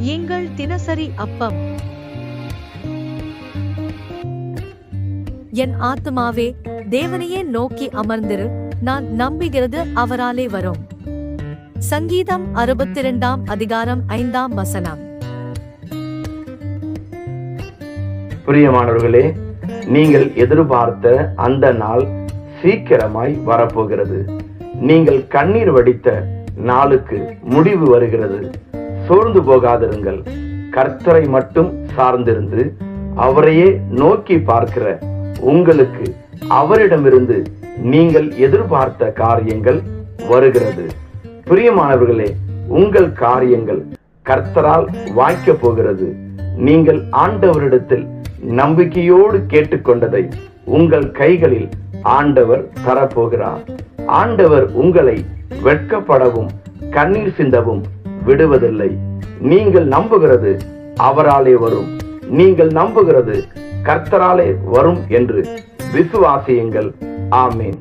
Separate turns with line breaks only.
எங்கள் தினசரி அப்பம். என் ஆத்மாவே தேவனையே நோக்கி அமர்ந்திரு. நான் நம்புகிறது அவராலே வரும். சங்கீதம் அறுபத்திரண்டாம் அதிகாரம் ஐந்தாம் வசனம்.
பிரியமானவர்களே நீங்கள் எதிர்பார்த்த அந்த நாள் சீக்கிரமாய் வரப்போகிறது. நீங்கள் கண்ணீர் வடித்த நாளுக்கு முடிவு வருகிறது. சோர்ந்து போகாதிருங்கள். கர்த்தரை மட்டும் சார்ந்திருந்து அவரையே நோக்கி பார்க்கிற உங்களுக்கு அவரிடமிருந்து நீங்கள் எதிர்பார்த்த காரியங்கள் வருகிறது. பிரியமானவர்களே உங்கள் காரியங்கள் கர்த்தரால் வாய்க்க போகிறது. நீங்கள் ஆண்டவரிடத்தில் நம்பிக்கையோடு கேட்டுக்கொண்டதை உங்கள் கைகளில் ஆண்டவர் தரப்போகிறார். ஆண்டவர் உங்களை வெட்கப்படவும் கண்ணீர் சிந்தவும் விடுவதில்லை. நீங்கள் நம்புகிறது அவராலே வரும். நீங்கள் நம்புகிறது கர்த்தராலே வரும் என்று. விசுவாசியுங்கள். ஆமேன்.